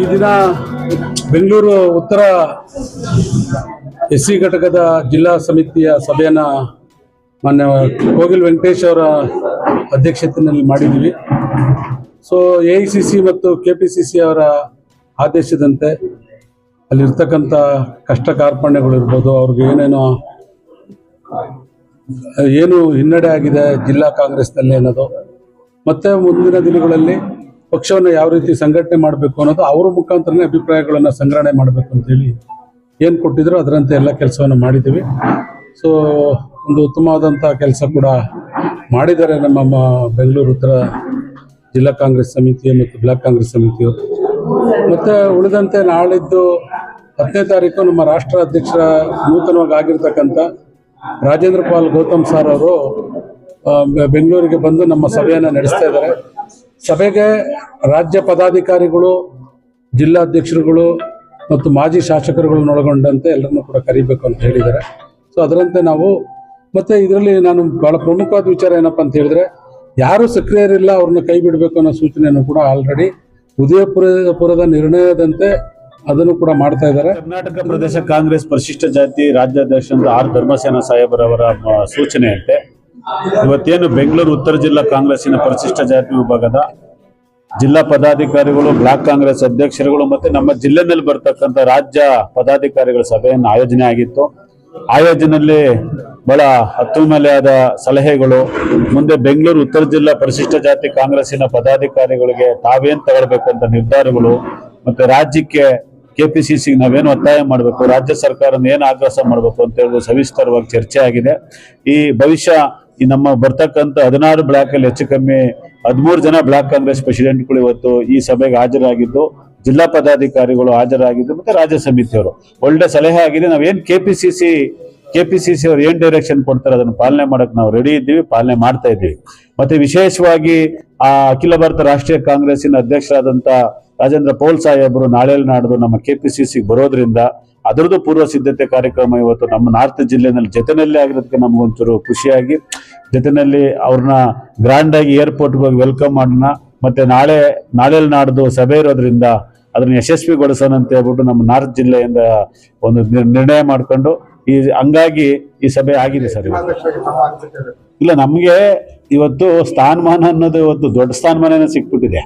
ಈ ದಿನ ಬೆಂಗಳೂರು ಉತ್ತರ ಎಸ್ ಸಿ ಘಟಕದ ಜಿಲ್ಲಾ ಸಮಿತಿಯ ಸಭೆಯನ್ನು ಮಾನ್ಯ ಕೋಗಿಲ್ ವೆಂಕಟೇಶ್ ಅವರ ಅಧ್ಯಕ್ಷತೆಯಲ್ಲಿ ಮಾಡಿದ್ದೀವಿ. So A I C C ಮತ್ತು ಕೆ ಪಿ ಸಿ ಸಿ ಅವರ ಆದೇಶದಂತೆ ಅಲ್ಲಿರ್ತಕ್ಕಂಥ ಕಷ್ಟ ಕಾರ್ಪಣ್ಯಗಳಿರ್ಬೋದು ಅವ್ರಿಗೆ ಏನೇನೋ ಏನು ಹಿನ್ನಡೆ ಆಗಿದೆ ಜಿಲ್ಲಾ ಕಾಂಗ್ರೆಸ್ನಲ್ಲಿ ಅನ್ನೋದು. ಮತ್ತೆ ಮುಂದಿನ ದಿನಗಳಲ್ಲಿ ಪಕ್ಷವನ್ನು ಯಾವ ರೀತಿ ಸಂಘಟನೆ ಮಾಡಬೇಕು ಅನ್ನೋದು ಅವರ ಮುಖಾಂತರನೇ ಅಭಿಪ್ರಾಯಗಳನ್ನು ಸಂಗ್ರಹಣೆ ಮಾಡಬೇಕು ಅಂತೇಳಿ ಏನು ಕೊಟ್ಟಿದ್ರು ಅದರಂತೆ ಎಲ್ಲ ಕೆಲಸವನ್ನು ಮಾಡಿದ್ದೀವಿ. ಸೊ ಒಂದು ಉತ್ತಮವಾದಂಥ ಕೆಲಸ ಕೂಡ ಮಾಡಿದ್ದಾರೆ ನಮ್ಮ ಬೆಂಗಳೂರು ಉತ್ತರ ಜಿಲ್ಲಾ ಕಾಂಗ್ರೆಸ್ ಸಮಿತಿ ಮತ್ತು ಬ್ಲಾಕ್ ಕಾಂಗ್ರೆಸ್ ಸಮಿತಿಯು. ಮತ್ತು ಉಳಿದಂತೆ ನಾಳಿದ್ದು ಹತ್ತನೇ ತಾರೀಕು ನಮ್ಮ ರಾಷ್ಟ್ರ ಅಧ್ಯಕ್ಷರ ನೂತನವಾಗಿ ಆಗಿರ್ತಕ್ಕಂಥ ರಾಜೇಂದ್ರ ಪಾಲ್ ಗೌತಮ್ ಸರ್ ಅವರು ಬೆಂಗಳೂರಿಗೆ ಬಂದು ನಮ್ಮ ಸಭೆಯನ್ನು ನಡೆಸ್ತಾ ಇದ್ದಾರೆ. ಸಭೆಗೆ ರಾಜ್ಯ ಪದಾಧಿಕಾರಿಗಳು, ಜಿಲ್ಲಾಧ್ಯಕ್ಷರುಗಳು ಮತ್ತು ಮಾಜಿ ಶಾಸಕರುಗಳನ್ನ ಒಳಗೊಂಡಂತೆ ಎಲ್ಲರನ್ನೂ ಕೂಡ ಕರಿಬೇಕು ಅಂತ ಹೇಳಿದ್ದಾರೆ. ಸೊ ಅದರಂತೆ ನಾವು, ಮತ್ತೆ ಇದರಲ್ಲಿ ನಾನು ಬಹಳ ಪ್ರಮುಖವಾದ ವಿಚಾರ ಏನಪ್ಪ ಅಂತ ಹೇಳಿದ್ರೆ, ಯಾರು ಸಕ್ರಿಯರಿಲ್ಲ, ಅವ್ರನ್ನ ಕೈ ಬಿಡಬೇಕು ಅನ್ನೋ ಸೂಚನೆಯನ್ನು ಕೂಡ ಆಲ್ರೆಡಿ ಉದಯಪುರಪುರದ ನಿರ್ಣಯದಂತೆ ಅದನ್ನು ಕೂಡ ಮಾಡ್ತಾ ಇದ್ದಾರೆ. ಕರ್ನಾಟಕ ಪ್ರದೇಶ ಕಾಂಗ್ರೆಸ್ ಪರಿಶಿಷ್ಟ ಜಾತಿ ರಾಜ್ಯಾಧ್ಯಕ್ಷ ಆರ್ ಧರ್ಮಸೇನ ಸಾಹೇಬರವರ ಸೂಚನೆಯಂತೆ ಇವತ್ತೇನು ಬೆಂಗಳೂರು ಉತ್ತರ ಜಿಲ್ಲಾ ಕಾಂಗ್ರೆಸ್ಸಿನ ಪರಿಶಿಷ್ಟ ಜಾತಿ ವಿಭಾಗದ ಜಿಲ್ಲಾ ಪದಾಧಿಕಾರಿಗಳು, ಬ್ಲಾಕ್ ಕಾಂಗ್ರೆಸ್ ಅಧ್ಯಕ್ಷರುಗಳು ಮತ್ತೆ ನಮ್ಮ ಜಿಲ್ಲೆನಲ್ಲಿ ಬರ್ತಕ್ಕಂಥ ರಾಜ್ಯ ಪದಾಧಿಕಾರಿಗಳ ಸಭೆಯನ್ನು ಆಯೋಜನೆ ಆಗಿತ್ತು. ಆಯೋಜನೆಯಲ್ಲಿ ಬಹಳ ಅತ್ಯುಮಲೆಯಾದ ಸಲಹೆಗಳು. ಮುಂದೆ ಬೆಂಗಳೂರು ಉತ್ತರ ಜಿಲ್ಲಾ ಪರಿಶಿಷ್ಟ ಜಾತಿ ಕಾಂಗ್ರೆಸ್ಸಿನ ಪದಾಧಿಕಾರಿಗಳಿಗೆ ತಾವೇನ್ ತಗೊಳ್ಬೇಕಂತ ನಿರ್ಧಾರಗಳು ಮತ್ತೆ ರಾಜ್ಯಕ್ಕೆ ಕೆಪಿಸಿಸಿಗೆ ನಾವೇನು ಒತ್ತಾಯ ಮಾಡಬೇಕು, ರಾಜ್ಯ ಸರ್ಕಾರನ ಏನು ಆಗ್ರಹ ಮಾಡಬೇಕು ಅಂತ ಹೇಳಿ ಸವಿಸ್ತಾರವಾಗಿ ಚರ್ಚೆ ಆಗಿದೆ. ಈ ಭವಿಷ್ಯ ಈ ನಮ್ಮ ಬರ್ತಕ್ಕಂಥ ಹದಿನಾರು ಬ್ಲಾಕ್ ಅಲ್ಲಿ ಹೆಚ್ಚು ಕಮ್ಮಿ ಹದಿಮೂರು ಜನ ಬ್ಲಾಕ್ ಕಾಂಗ್ರೆಸ್ ಪ್ರೆಸಿಡೆಂಟ್ಗಳು ಇವತ್ತು ಈ ಸಭೆಗೆ ಹಾಜರಾಗಿದ್ದು, ಜಿಲ್ಲಾ ಪದಾಧಿಕಾರಿಗಳು ಹಾಜರಾಗಿದ್ದು ಮತ್ತೆ ರಾಜ್ಯ ಸಮಿತಿಯವರು. ಒಳ್ಳೆ ಸಲಹೆ ಆಗಿದೆ. ನಾವೇನ್ ಕೆಪಿಸಿಸಿ ಕೆಪಿಸಿಸಿ ಅವ್ರು ಏನ್ ಡೈರೆಕ್ಷನ್ ಕೊಡ್ತಾರೆ ಅದನ್ನು ಪಾಲನೆ ಮಾಡಕ್ ನಾವು ರೆಡಿ ಇದ್ದೀವಿ, ಪಾಲನೆ ಮಾಡ್ತಾ ಇದ್ದೀವಿ. ಮತ್ತೆ ವಿಶೇಷವಾಗಿ ಆ ಅಖಿಲ ಭಾರತ ರಾಷ್ಟ್ರೀಯ ಕಾಂಗ್ರೆಸ್ಸಿನ ಅಧ್ಯಕ್ಷರಾದಂತ ರಾಜೇಂದ್ರ ಪೌಲ್ ಸಾಹೇಬರು ನಾಳೆಯಲ್ಲಿ ನಾಡ್ದು ನಮ್ಮ ಕೆ ಪಿ ಸಿ ಸಿಗೆ ಬರೋದ್ರಿಂದ ಅದರದ್ದು ಪೂರ್ವ ಸಿದ್ಧತೆ ಕಾರ್ಯಕ್ರಮ ಇವತ್ತು ನಮ್ಮ ನಾರ್ತ್ ಜಿಲ್ಲೆನಲ್ಲಿ ಜೊತೆನಲ್ಲಿ ಆಗಿರೋದಕ್ಕೆ ನಮಗೊಂಚೂರು ಖುಷಿಯಾಗಿ ಜೊತೆನಲ್ಲಿ ಅವ್ರನ್ನ ಗ್ರ್ಯಾಂಡ್ ಆಗಿ ಏರ್ಪೋರ್ಟ್ಗೆ ಹೋಗಿ ವೆಲ್ಕಮ್ ಮಾಡೋಣ, ಮತ್ತೆ ನಾಳೆ ನಾಳೆ ನಾಡ್ದು ಸಭೆ ಇರೋದ್ರಿಂದ ಅದನ್ನ ಯಶಸ್ವಿಗೊಳಿಸೋಣ ಅಂತ ಹೇಳ್ಬಿಟ್ಟು ನಮ್ಮ ನಾರ್ತ್ ಜಿಲ್ಲೆಯಿಂದ ಒಂದು ನಿರ್- ನಿರ್ಣಯ ಮಾಡ್ಕೊಂಡು ಈ ಹಂಗಾಗಿ ಈ ಸಭೆ ಆಗಿದೆ ಸರ್. ಇಲ್ಲ, ನಮ್ಗೆ ಇವತ್ತು ಸ್ಥಾನಮಾನ ಅನ್ನೋದು ಇವತ್ತು ದೊಡ್ಡ ಸ್ಥಾನಮಾನ ಸಿಕ್ಬಿಟ್ಟಿದೆ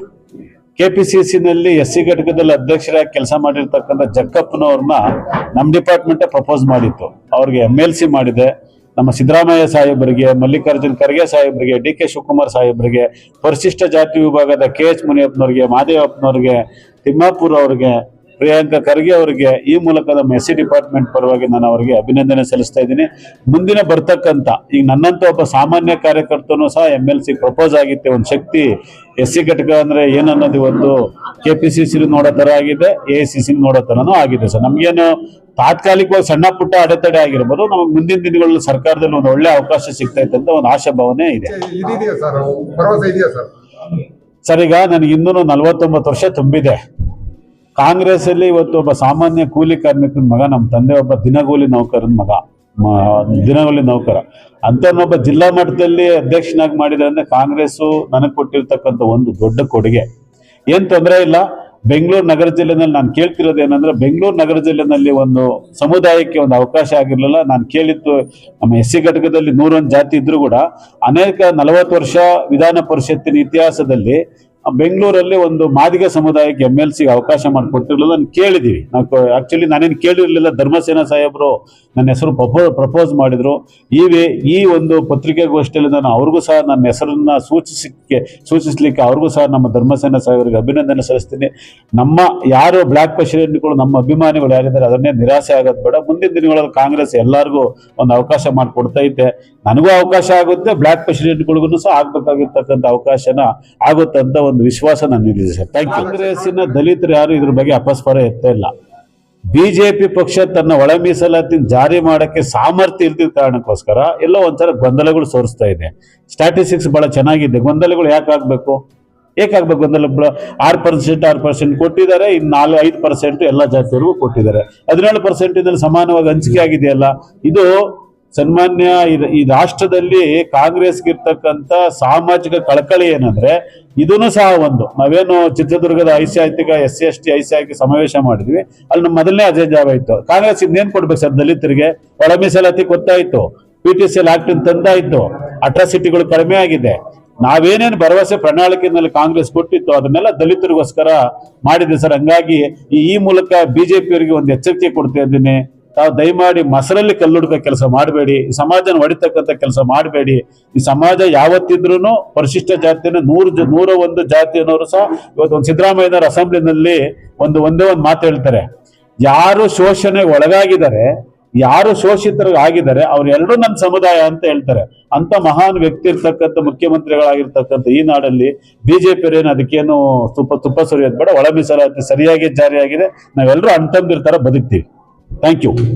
ಕೆಪಿಸಿಸಿ ನಲ್ಲಿ ಎಸ್ ಸಿ ಘಟಕದಲ್ಲಿ ಅಧ್ಯಕ್ಷರಾಗಿ ಕೆಲಸ ಮಾಡಿರ್ತಕ್ಕಂಥ ಜಕ್ಕಪ್ಪನವ್ರನ್ನ ನಮ್ಮ ಡಿಪಾರ್ಟ್ಮೆಂಟ್ ಪ್ರಪೋಸ್ ಮಾಡಿತ್ತು. ಅವ್ರಿಗೆ ಎಂ ಎಲ್ ಸಿ ಮಾಡಿದೆ. ನಮ್ಮ ಸಿದ್ದರಾಮಯ್ಯ ಸಾಹೇಬರಿಗೆ, ಮಲ್ಲಿಕಾರ್ಜುನ್ ಖರ್ಗೆ ಸಾಹೇಬರಿಗೆ, ಡಿ ಕೆ ಶಿವಕುಮಾರ್ ಸಾಹೇಬರಿಗೆ, ಪರಿಶಿಷ್ಟ ಜಾತಿ ವಿಭಾಗದ ಕೆ ಎಚ್ ಮುನಿಯಪ್ಪನವ್ರಿಗೆ ಮಹದೇವಪ್ಪನವ್ರಿಗೆ ತಿಮ್ಮಾಪುರ್ ಅವ್ರಿಗೆ ಪ್ರಿಯಾಂಕಾ ಖರ್ಗೆ ಅವರಿಗೆ ಈ ಮೂಲಕ ನಮ್ಮ ಎಸ್ ಸಿ ಡಿಪಾರ್ಟ್ಮೆಂಟ್ ಪರವಾಗಿ ನಾನು ಅವರಿಗೆ ಅಭಿನಂದನೆ ಸಲ್ಲಿಸ್ತಾ ಇದ್ದೀನಿ. ಮುಂದಿನ ಬರ್ತಕ್ಕಂಥ ಈಗ ನನ್ನಂತ ಒಬ್ಬ ಸಾಮಾನ್ಯ ಕಾರ್ಯಕರ್ತನೂ ಸಹ ಎಂ ಎಲ್ ಸಿ ಪ್ರಪೋಸ್ ಆಗಿತ್ತೆ ಒಂದು ಶಕ್ತಿ ಎಸ್ ಸಿ ಘಟಕ ಅಂದ್ರೆ ಏನನ್ನೋದು ಒಂದು ಕೆ ಪಿ ಸಿ ಸಿ ನೋಡೋ ಥರ ಆಗಿದೆ ಎ ಸಿ ಸಿ ನೋಡೋ ಥರನೂ ಆಗಿದೆ ಸರ್. ನಮಗೇನು ತಾತ್ಕಾಲಿಕವಾಗಿ ಸಣ್ಣ ಪುಟ್ಟ ಅಡೆತಡೆ ಆಗಿರ್ಬೋದು ನಮಗೆ ಮುಂದಿನ ದಿನಗಳಲ್ಲಿ ಸರ್ಕಾರದಲ್ಲಿ ಒಂದು ಒಳ್ಳೆ ಅವಕಾಶ ಸಿಗ್ತೈತೆ ಅಂತ ಒಂದು ಆಶಾಭಾವನೆ ಇದೆ. ಸರ್? ಈಗ ನನಗೆ ಇನ್ನೂ ನಲವತ್ತೊಂಬತ್ತು ವರ್ಷ ತುಂಬಿದೆ. ಕಾಂಗ್ರೆಸ್ ಅಲ್ಲಿ ಇವತ್ತು ಒಬ್ಬ ಸಾಮಾನ್ಯ ಕೂಲಿ ಕಾರ್ಮಿಕನ ಮಗ, ನಮ್ಮ ತಂದೆ ಒಬ್ಬ ದಿನಗೂಲಿ ನೌಕರನ ಮಗ ದಿನಗೂಲಿ ನೌಕರ. ಅಂತನೊಬ್ಬ ಜಿಲ್ಲಾ ಮಟ್ಟದಲ್ಲಿ ಅಧ್ಯಕ್ಷನಾಗಿ ಮಾಡಿದ್ರೆ ಅಂದ್ರೆ ಕಾಂಗ್ರೆಸ್ಸು ನನಗೆ ಕೊಟ್ಟಿರ್ತಕ್ಕಂಥ ಒಂದು ದೊಡ್ಡ ಕೊಡುಗೆ. ಏನ್ ತೊಂದರೆ ಇಲ್ಲ. ಬೆಂಗಳೂರು ನಗರ ಜಿಲ್ಲೆನಲ್ಲಿ ನಾನು ಕೇಳ್ತಿರೋದು ಏನಂದ್ರೆ, ಬೆಂಗಳೂರು ನಗರ ಜಿಲ್ಲೆನಲ್ಲಿ ಒಂದು ಸಮುದಾಯಕ್ಕೆ ಒಂದು ಅವಕಾಶ ಆಗಿರಲಿಲ್ಲ. ನಾನು ಕೇಳಿದ್ದು ನಮ್ಮ ಎಸ್ ಸಿ ಘಟಕದಲ್ಲಿ ನೂರೊಂದು ಜಾತಿ ಇದ್ರು ಕೂಡ ಅನೇಕ ನಲವತ್ತು ವರ್ಷ ವಿಧಾನ ಪರಿಷತ್ತಿನ ಇತಿಹಾಸದಲ್ಲಿ ಬೆಂಗಳೂರಲ್ಲಿ ಒಂದು ಮಾದಿಗ ಸಮುದಾಯಕ್ಕೆ ಎಂ ಎಲ್ ಸಿಗೆ ಅವಕಾಶ ಮಾಡಿಕೊಟ್ಟಿರಲಿಲ್ಲ ನಾನು ಕೇಳಿದ್ದೀವಿ ನಾವು ಆಕ್ಚುಲಿ ನಾನೇನು ಕೇಳಿರಲಿಲ್ಲ, ಧರ್ಮಸೇನ ಸಾಹೇಬರು ನನ್ನ ಹೆಸರು ಪ್ರಪೋ ಪ್ರಪೋಸ್ ಮಾಡಿದರು. ಈ ವೇ- ಈ ಒಂದು ಪತ್ರಿಕೆಗೋಷ್ಠಿಯಲ್ಲಿ ನಾನು ಅವ್ರಿಗೂ ಸಹ ನನ್ನ ಹೆಸರನ್ನ ಸೂಚಿಸಲಿಕ್ಕೆ ಸೂಚಿಸ್ಲಿಕ್ಕೆ ಅವ್ರಿಗೂ ಸಹ ನಮ್ಮ ಧರ್ಮಸೇನ ಸಾಹೇಬರಿಗೆ ಅಭಿನಂದನೆ ಸಲ್ಲಿಸ್ತೀನಿ. ನಮ್ಮ ಯಾರು ಬ್ಲ್ಯಾಕ್ ಪಶಿಯನ್ಗಳು ನಮ್ಮ ಅಭಿಮಾನಿಗಳು ಯಾರಿದ್ದಾರೆ ಅದನ್ನೇ ನಿರಾಸೆ ಆಗೋದು ಬೇಡ. ಮುಂದಿನ ದಿನಗಳಲ್ಲಿ ಕಾಂಗ್ರೆಸ್ ಎಲ್ಲರಿಗೂ ಒಂದು ಅವಕಾಶ ಮಾಡಿಕೊಡ್ತೈತೆ ನನಗೂ ಅವಕಾಶ ಆಗುತ್ತೆ ಬ್ಲ್ಯಾಕ್ ಪ್ರೆಸಿಡೆಂಟ್ಗಳಿಗೂ ಸಹ ಆಗಬೇಕಾಗಿರ್ತಕ್ಕಂಥ ಅವಕಾಶನ ಆಗುತ್ತಂತ ಅಂತ ಒಂದು ವಿಶ್ವಾಸ ನನ್ನಿದೆ ಸರ್. ಥ್ಯಾಂಕ್ ಯು ಕಾಂಗ್ರೆಸ್ಸಿನ ದಲಿತರು ಯಾರು ಇದ್ರ ಬಗ್ಗೆ ಅಪಸ್ಪರ ಎತ್ತ ಇಲ್ಲ. ಬಿಜೆಪಿ ಪಕ್ಷ ತನ್ನ ಒಳ ಮೀಸಲಾತಿ ಜಾರಿ ಮಾಡೋಕ್ಕೆ ಸಾಮರ್ಥ್ಯ ಇಲ್ದಿದ್ದ ಕಾರಣಕ್ಕೋಸ್ಕರ ಎಲ್ಲೋ ಒಂಥರ ಗೊಂದಲಗಳು ಸೋರಿಸ್ತಾ ಇದೆ. ಸ್ಟ್ಯಾಟಿಸ್ಟಿಕ್ಸ್ ಬಹಳ ಚೆನ್ನಾಗಿದೆ. ಗೊಂದಲಗಳು ಯಾಕೆ ಆಗಬೇಕು? ಏಕಾಗಬೇಕು ಗೊಂದಲ? ಆರು ಪರ್ಸೆಂಟ್ ಆರು ಪರ್ಸೆಂಟ್ ಕೊಟ್ಟಿದ್ದಾರೆ ಇನ್ನು ನಾಲ್ಕು ಐದು ಪರ್ಸೆಂಟ್ ಎಲ್ಲ ಜಾತಿಯವರಿಗೂ ಕೊಟ್ಟಿದ್ದಾರೆ. ಹದಿನೇಳು ಪರ್ಸೆಂಟ್ ಇದರಲ್ಲಿ ಸಮಾನವಾಗಿ ಹಂಚಿಕೆ ಆಗಿದೆಯಲ್ಲ? ಇದು ಸನ್ಮಾನ್ಯ ಇದು, ಈ ರಾಷ್ಟ್ರದಲ್ಲಿ ಕಾಂಗ್ರೆಸ್ಗೆ ಇರ್ತಕ್ಕಂಥ ಸಾಮಾಜಿಕ ಕಳಕಳಿ ಏನಂದ್ರೆ, ಇದನ್ನು ಸಹ ಒಂದು. ನಾವೇನು ಚಿತ್ರದುರ್ಗದ ಐತಿಹಾಸಿಕ ಎಸ್ ಸಿ ಎಸ್ ಟಿ ಐತಿಹಾಸಿಕ ಸಮಾವೇಶ ಮಾಡಿದ್ವಿ. ಅಲ್ಲಿ ನಮ್ಮ ಮೊದಲನೇ ಅಜೆಂಡಾ ಇತ್ತು ಕಾಂಗ್ರೆಸ್ ಇನ್ನೇನ್ ಕೊಡ್ಬೇಕು ಸರ್ ದಲಿತರಿಗೆ? ಒಳ ಮೀಸಲಾತಿ ಗೊತ್ತಾಯ್ತು. ಪಿ ಟಿ ಸಿ ಆಕ್ಟ್ ತಂದಾಯ್ತು. ಅಟ್ರಾಸಿಟಿಗಳು ಕಡಿಮೆ ಆಗಿದೆ. ನಾವೇನೇನು ಭರವಸೆ ಪ್ರಣಾಳಿಕೆಯಲ್ಲಿ ಕಾಂಗ್ರೆಸ್ ಕೊಟ್ಟಿತ್ತು ಅದನ್ನೆಲ್ಲ ದಲಿತರಿಗೋಸ್ಕರ ಮಾಡಿದೆ ಸರ್. ಹಂಗಾಗಿ ಈ ಮೂಲಕ ಬಿಜೆಪಿಯವರಿಗೆ ಒಂದು ಎಚ್ಚರಿಕೆ ಕೊಡ್ತಾ ಇದ್ದೀನಿ. ತಾವು ದಯಮಾಡಿ ಮಸರಲ್ಲಿ ಕಲ್ಲುಡ್ಕ ಕೆಲಸ ಮಾಡಬೇಡಿ ಸಮಾಜನ ಹೊಡಿತಕ್ಕಂಥ ಕೆಲಸ ಮಾಡಬೇಡಿ. ಈ ಸಮಾಜ ಯಾವತ್ತಿದ್ರೂ ಪರಿಶಿಷ್ಟ ಜಾತಿಯನ್ನು ನೂರು ನೂರ ಒಂದು ಜಾತಿಯನ್ನವರು ಸಹ ಇವತ್ತು ಒಂದು ಸಿದ್ದರಾಮಯ್ಯನವರ ಅಸೆಂಬ್ಲಿನಲ್ಲಿ ಒಂದು, ಒಂದೇ ಒಂದು ಮಾತು ಹೇಳ್ತಾರೆ. ಯಾರು ಶೋಷಣೆಗೆ ಒಳಗಾಗಿದ್ದಾರೆ, ಯಾರು ಶೋಷಿತರು ಆಗಿದ್ದಾರೆ ಅವರೆಲ್ಲರೂ ನನ್ನ ಸಮುದಾಯ ಅಂತ ಹೇಳ್ತಾರೆ. ಅಂತ ಮಹಾನ್ ವ್ಯಕ್ತಿ ಇರ್ತಕ್ಕಂಥ ಮುಖ್ಯಮಂತ್ರಿಗಳಾಗಿರ್ತಕ್ಕಂಥ ಈ ನಾಡಲ್ಲಿ ಬಿಜೆಪಿ ಏನು ಅದಕ್ಕೇನು ತುಪ್ಪ ತುಪ್ಪ ಸುರಿಯೋದು ಬೇಡ, ಒಳ ಮೀಸಲಾತಿ ಸರಿಯಾಗಿ ಜಾರಿಯಾಗಿದೆ, ನಾವೆಲ್ಲರೂ ಅಣ್ತಂದಿರ್ತಾರ ಬದುಕ್ತೀವಿ. Thank you